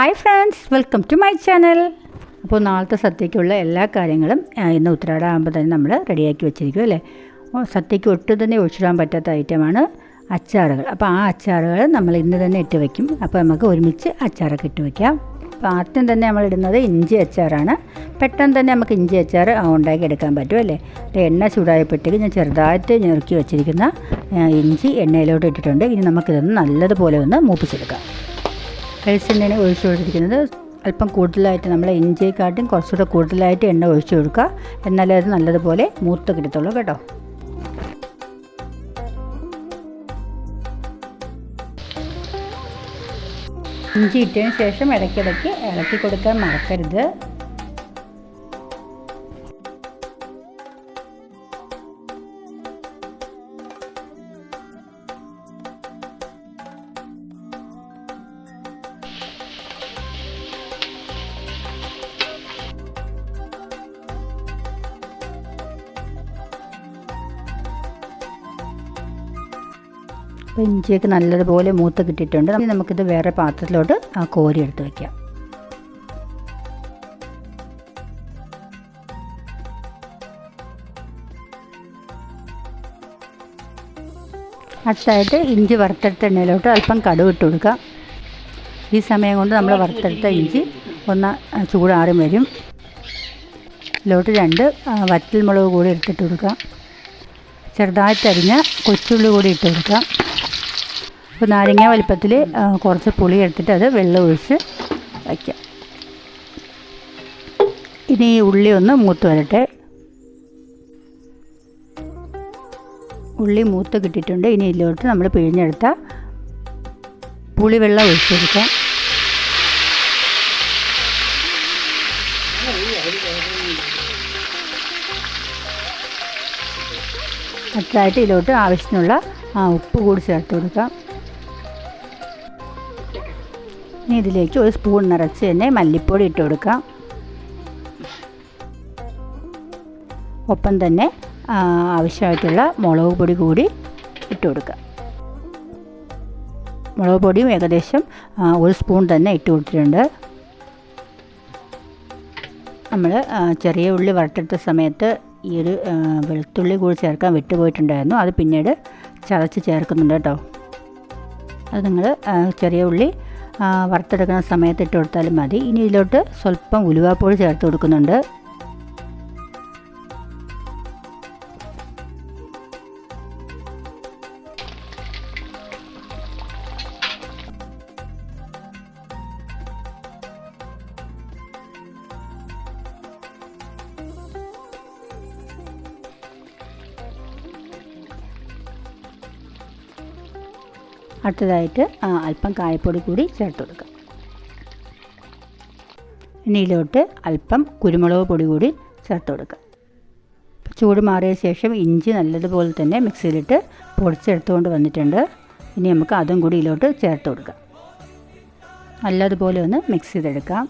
Hi friends welcome to my channel അപ്പോൾ നാളത്തെ സദ്യക്കുള്ള എല്ലാ കാര്യങ്ങളും ഇന്ന് ഉത്തരാടാകുമ്പോൾ തന്നെ നമ്മൾ റെഡിയാക്കി വെച്ചിരിക്കും അല്ലേ? സദ്യക്ക് ഒട്ടും തന്നെ ഒഴിച്ചിടാൻ പറ്റാത്ത ഐറ്റമാണ് അച്ചാറുകൾ. അപ്പോൾ ആ അച്ചാറുകൾ നമ്മൾ ഇന്ന് തന്നെ ഇട്ട് വയ്ക്കും അപ്പോൾ നമുക്ക് ഒരുമിച്ച് അച്ചാറൊക്കെ ഇട്ട് വയ്ക്കാം അപ്പോൾ ആദ്യം തന്നെ നമ്മൾ ഇടുന്നത് ഇഞ്ചി അച്ചാറാണ്. പെട്ടെന്ന് തന്നെ നമുക്ക് ഇഞ്ചി അച്ചാർ ഉണ്ടാക്കി എടുക്കാൻ പറ്റും അല്ലേ? എണ്ണ ചൂടായപ്പോഴത്തേക്ക് ഞാൻ ചെറുതായിട്ട് ഞെറുക്കി വെച്ചിരിക്കുന്ന ഇഞ്ചി എണ്ണയിലോട്ട് ഇട്ടിട്ടുണ്ട്. ഇനി നമുക്കിതൊന്ന് നല്ലതുപോലെ ഒന്ന് മൂപ്പിച്ചെടുക്കാം. വെളിച്ചെണ്ണയാണ് ഒഴിച്ചു കൊടുത്തിരിക്കുന്നത്. അല്പം കൂടുതലായിട്ട് നമ്മൾ ഇഞ്ചിയെക്കാട്ടും കുറച്ചുകൂടെ കൂടുതലായിട്ട് എണ്ണ ഒഴിച്ചു കൊടുക്കുക. എന്നാലേ അത് നല്ലതുപോലെ മൂത്ത് കിട്ടത്തുള്ളൂ കേട്ടോ. ഇഞ്ചി ഇട്ടതിന് ശേഷം ഇടയ്ക്കിടയ്ക്ക് ഇളക്കി കൊടുക്കാൻ മറക്കരുത്. അപ്പോൾ ഇഞ്ചിയൊക്കെ നല്ലതുപോലെ മൂത്ത് കിട്ടിയിട്ടുണ്ട് നമുക്കിത് വേറെ പാത്രത്തിലോട്ട് ആ കോരി എടുത്ത് വയ്ക്കാം അടുത്തായിട്ട് ഇഞ്ചി വറുത്തെടുത്ത എണ്ണയിലോട്ട് അല്പം കടുക് ഇട്ട് കൊടുക്കാം. ഈ സമയം കൊണ്ട് നമ്മൾ വറുത്തെടുത്ത ഇഞ്ചി ഒന്ന് ചൂടാറി വരും. ഇതിലോട്ട് രണ്ട് വറ്റൽ വറ്റൽമുളക് കൂടി എടുത്തിട്ട് കൊടുക്കാം. ചെറുതായിട്ട് അരിഞ്ഞ കൊച്ചുള്ളി കൂടി ഇട്ട് കൊടുക്കാം. അപ്പോൾ നാരങ്ങ വലിപ്പത്തിൽ കുറച്ച് പുളി എടുത്തിട്ട് അത് വെള്ളം ഒഴിച്ച് വയ്ക്കാം. ഇനി ഈ ഉള്ളി ഒന്ന് മൂത്ത് വരട്ടെ. ഉള്ളി മൂത്ത് കിട്ടിയിട്ടുണ്ട്. ഇനി ഇതിലോട്ട് നമ്മൾ പിഴിഞ്ഞെടുത്ത പുളി വെള്ളം ഒഴിച്ച് കൊടുക്കാം. അടുത്തതായിട്ട് ഇതിലോട്ട് ആവശ്യത്തിനുള്ള ഉപ്പ് കൂടി ചേർത്ത് കൊടുക്കാം. ഇനി ഇതിലേക്ക് ഒരു സ്പൂൺ നിറച്ച് തന്നെ മല്ലിപ്പൊടി ഇട്ട് കൊടുക്കാം. ഒപ്പം തന്നെ ആവശ്യമായിട്ടുള്ള മുളക് പൊടി കൂടി ഇട്ട് കൊടുക്കാം. മുളക് പൊടിയും ഏകദേശം ഒരു സ്പൂൺ തന്നെ ഇട്ട് കൊടുത്തിട്ടുണ്ട്. നമ്മൾ ചെറിയ ഉള്ളി വറുത്തെടുത്ത സമയത്ത് ഈ ഒരു വെളുത്തുള്ളി കൂടി ചേർക്കാൻ വിട്ടുപോയിട്ടുണ്ടായിരുന്നു അത് പിന്നീട് ചതച്ച് ചേർക്കുന്നുണ്ട് കേട്ടോ. അത് നിങ്ങൾ ചെറിയ ഉള്ളി വറുത്തെടുക്കുന്ന സമയത്ത് ഇട്ട് കൊടുത്താലും മതി. ഇനി ഇതിലോട്ട് സ്വല്പം ഉലുവാപ്പൊടി ചേർത്ത് കൊടുക്കുന്നുണ്ട്. അടുത്തതായിട്ട് അല്പം കായപ്പൊടി കൂടി ചേർത്ത് കൊടുക്കുക ഇതിലോട്ട് അല്പം കുരുമുളക് പൊടി കൂടി ചേർത്ത് കൊടുക്കുക ചൂട് മാറിയ ശേഷം ഇഞ്ചി നല്ലതുപോലെ തന്നെ മിക്സിയിലിട്ട് പൊടിച്ചെടുത്തുകൊണ്ട് വന്നിട്ടുണ്ട്. ഇനി നമുക്ക് അതും കൂടി ഇതിലോട്ട് ചേർത്ത് കൊടുക്കാം. നല്ലതുപോലെ ഒന്ന് മിക്സ് ചെയ്തെടുക്കാം.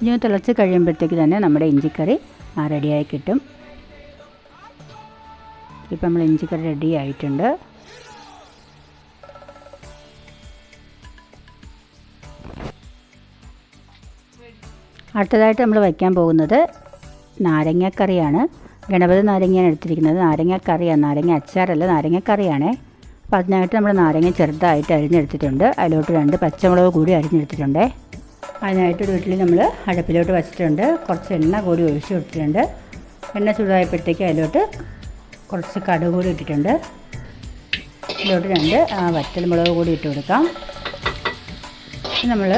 ഇനി തിളച്ച് കഴിയുമ്പോഴത്തേക്ക് തന്നെ നമ്മുടെ ഇഞ്ചിക്കറി റെഡിയായി കിട്ടും. ഇപ്പം നമ്മൾ ഇഞ്ചിക്കറി റെഡി ആയിട്ടുണ്ട്. അടുത്തതായിട്ട് നമ്മൾ വയ്ക്കാൻ പോകുന്നത് നാരങ്ങക്കറിയാണ്. ഗണപതി നാരങ്ങയാണ് എടുത്തിരിക്കുന്നത്. നാരങ്ങക്കറിയാണ് നാരങ്ങ അച്ചാറല്ല നാരങ്ങക്കറിയാണേ. അപ്പോൾ അതിനായിട്ട് നമ്മൾ നാരങ്ങ ചെറുതായിട്ട് അരിഞ്ഞെടുത്തിട്ടുണ്ട്. അതിലോട്ട് രണ്ട് പച്ചമുളക് കൂടി അരിഞ്ഞെടുത്തിട്ടുണ്ട്. അതിനായിട്ട് ഒരു വീട്ടിൽ നമ്മൾ അടുപ്പിലോട്ട് വെച്ചിട്ടുണ്ട്. കുറച്ച് എണ്ണ കൂടി ഒഴിച്ച് കൊടുത്തിട്ടുണ്ട്. എണ്ണ ചൂടായപ്പോഴത്തേക്ക് അതിലോട്ട് കുറച്ച് കടുക് കൂടി ഇട്ടിട്ടുണ്ട്. ഇതിലോട്ട് രണ്ട് വറ്റൽമുളക് കൂടി ഇട്ട് കൊടുക്കാം. നമ്മൾ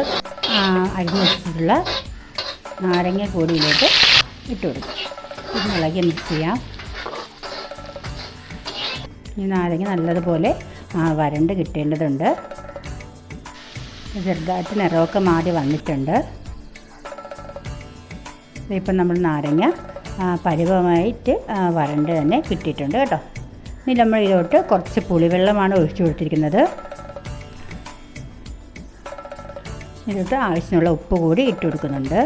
അരിഞ്ഞ് വെച്ചിട്ടുള്ള നാരങ്ങ കൂടിയിലോട്ട് ഇട്ട് കൊടുക്കും. ഇത് ഇളകി മിക്സ് ചെയ്യാം. ഈ നാരങ്ങ നല്ലതുപോലെ വരണ്ട് കിട്ടേണ്ടതുണ്ട്. ചെറുതായിട്ട് നിറമൊക്കെ മാറി വന്നിട്ടുണ്ട്. ഇപ്പം നമ്മൾ നാരങ്ങ പരിവമായിട്ട് വരണ്ട് തന്നെ കിട്ടിയിട്ടുണ്ട് കേട്ടോ. ഇനി നമ്മൾ ഇതിലോട്ട് കുറച്ച് പുളിവെള്ളമാണ് ഒഴിച്ചു കൊടുത്തിരിക്കുന്നത്. ഇതിലോട്ട് ആവശ്യമുള്ള ഉപ്പ് കൂടി ഇട്ട് കൊടുക്കുന്നുണ്ട്.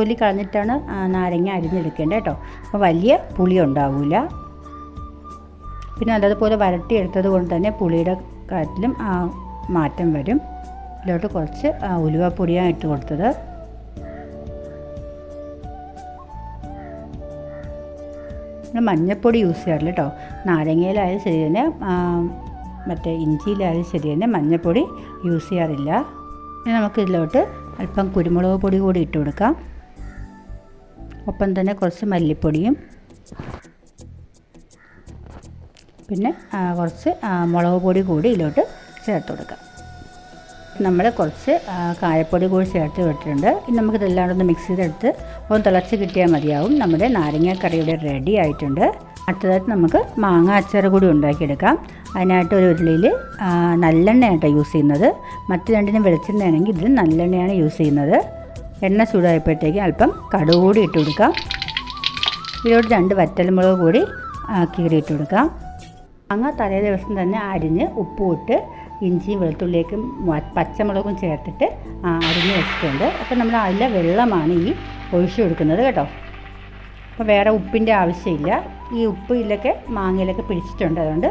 തൊലി കളഞ്ഞിട്ടാണ് നാരങ്ങ അരിഞ്ഞെടുക്കേണ്ടത് കേട്ടോ. അപ്പോൾ വലിയ പുളി ഉണ്ടാവില്ല പിന്നെ അതതുപോലെ വരട്ടിയെടുത്തത് കൊണ്ട് തന്നെ പുളിയുടെ കാര്യത്തിലും മാറ്റം വരും. ഇതിലോട്ട് കുറച്ച് ഉലുവപ്പൊടിയാണ് ഇട്ട് കൊടുത്തത്. നമ്മൾ മഞ്ഞൾപ്പൊടി യൂസ് ചെയ്യാറില്ല കേട്ടോ. നാരങ്ങയിലായാലും ശരി തന്നെ മറ്റേ ഇഞ്ചിയിലായാലും ശരി തന്നെ മഞ്ഞൾപ്പൊടി യൂസ് ചെയ്യാറില്ല. ഇനി നമുക്കിതിലോട്ട് അല്പം കുരുമുളക് പൊടി കൂടി ഇട്ട് കൊടുക്കാം. ഒപ്പം തന്നെ കുറച്ച് മല്ലിപ്പൊടിയും പിന്നെ കുറച്ച് മുളക് പൊടി കൂടി ഇതിലോട്ട് ചേർത്ത് കൊടുക്കാം. നമ്മൾ കുറച്ച് കായപ്പൊടി കൂടി ചേർത്ത് വിട്ടിട്ടുണ്ട്. ഇനി നമുക്കിതെല്ലാം കൂടെ ഒന്ന് മിക്സ് ചെയ്തെടുത്ത് ഒന്ന് തിളച്ച് കിട്ടിയാൽ മതിയാവും. നമ്മുടെ നാരങ്ങാക്കറിയുടെ റെഡി ആയിട്ടുണ്ട്. അടുത്തതായിട്ട് നമുക്ക് മാങ്ങ അച്ചാർ കൂടി ഉണ്ടാക്കിയെടുക്കാം. അതിനായിട്ട് ഒരു ഉരുളിയിൽ നല്ലെണ്ണയാട്ടോ യൂസ് ചെയ്യുന്നത്. മറ്റു രണ്ടിനും വെളിച്ചെണ്ണയാണെങ്കിൽ ഇതിൽ നല്ലെണ്ണയാണ് യൂസ് ചെയ്യുന്നത്. എണ്ണ ചൂടായപ്പോഴത്തേക്ക് അല്പം കടുക് കൂടി ഇട്ട് കൊടുക്കാം. ഇതിലോട്ട് രണ്ട് വറ്റൽമുളക് കൂടി കീറിയിട്ട് കൊടുക്കാം. മാങ്ങ തലേ ദിവസം തന്നെ അരിഞ്ഞ് ഉപ്പും ഇട്ട് ഇഞ്ചിയും വെളുത്തുള്ളിയേക്കും പച്ചമുളകും ചേർത്തിട്ട് അരിഞ്ഞ് വെച്ചിട്ടുണ്ട്. അപ്പോൾ നമ്മൾ അതിലെ വെള്ളമാണ് ഈ ഒഴിച്ചു കൊടുക്കുന്നത് കേട്ടോ. അപ്പോൾ വേറെ ഉപ്പിന്റെ ആവശ്യമില്ല. ഈ ഉപ്പ് ഇതിലൊക്കെ മാങ്ങയിലൊക്കെ പിടിച്ചിട്ടുണ്ട് അതുകൊണ്ട്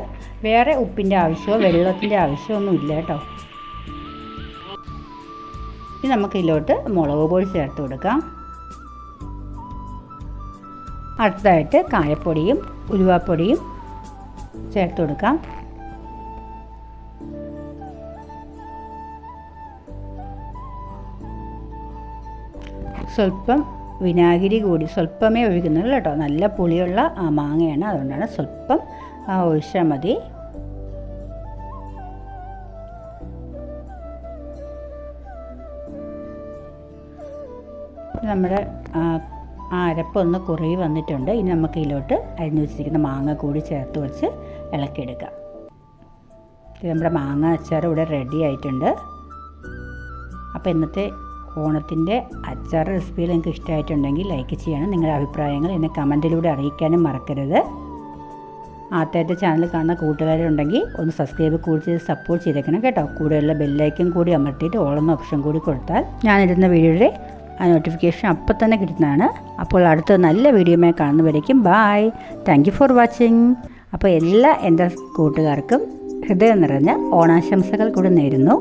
വേറെ ഉപ്പിന്റെ ആവശ്യമോ വെള്ളത്തിന്റെ ആവശ്യമോ ഒന്നും ഇല്ല കേട്ടോ. ഇനി നമുക്ക് ഇതിലോട്ട് മുളക് പൊടി ചേർത്ത് കൊടുക്കാം. അടുത്തതായിട്ട് കായപ്പൊടിയും ഉലുവാപ്പൊടിയും ചേർത്ത് കൊടുക്കാം. സ്വല്പം വിനാഗിരി കൂടി സ്വല്പമേ ഒഴിക്കുന്നുള്ളൂ കേട്ടോ. നല്ല പുളിയുള്ള മാങ്ങയാണ്. അതുകൊണ്ടാണ് സ്വല്പം ഒഴിച്ചാൽ മതി. നമ്മുടെ അരപ്പൊന്ന് കുറേ വന്നിട്ടുണ്ട്. ഇനി നമുക്ക് ഇതിലോട്ട് അരിഞ്ഞു വെച്ചിരിക്കുന്ന മാങ്ങ കൂടി ചേർത്ത് വെച്ച് ഇളക്കിയെടുക്കാം. നമ്മുടെ മാങ്ങ അച്ചാർ ഇവിടെ റെഡി ആയിട്ടുണ്ട്. അപ്പോൾ ഇന്നത്തെ ഓണത്തിന്റെ അച്ചാർ റെസിപ്പി നിങ്ങൾക്ക് ഇഷ്ടമായിട്ടുണ്ടെങ്കിൽ ലൈക്ക് ചെയ്യണം. നിങ്ങളുടെ അഭിപ്രായങ്ങൾ എന്നെ കമന്റിലൂടെ അറിയിക്കാനും മറക്കരുത്. ആദ്യമായിട്ട് ചാനൽ കാണുന്ന കൂട്ടുകാരുണ്ടെങ്കിൽ ഒന്ന് സബ്സ്ക്രൈബ് കൂടി ചെയ്ത് സപ്പോർട്ട് ചെയ്തേക്കണം കേട്ടോ. കൂടെയുള്ള ബെല്ലൈക്കും കൂടി അമർത്തിയിട്ട് ഓളെന്ന ഓപ്ഷൻ കൂടി കൊടുത്താൽ ഞാനിടുന്ന വീഡിയോയുടെ ആ നോട്ടിഫിക്കേഷൻ അപ്പം തന്നെ കിട്ടുന്നതാണ്. അപ്പോൾ അടുത്ത നല്ല വീഡിയോമായി കാണുന്നവരേക്കും bye thank you for watching അപ്പോൾ എല്ലാ എന്റെ കൂട്ടുകാർക്കും ഹൃദയം നിറഞ്ഞ ഓണാശംസകൾ കൂടി നേരുന്നു.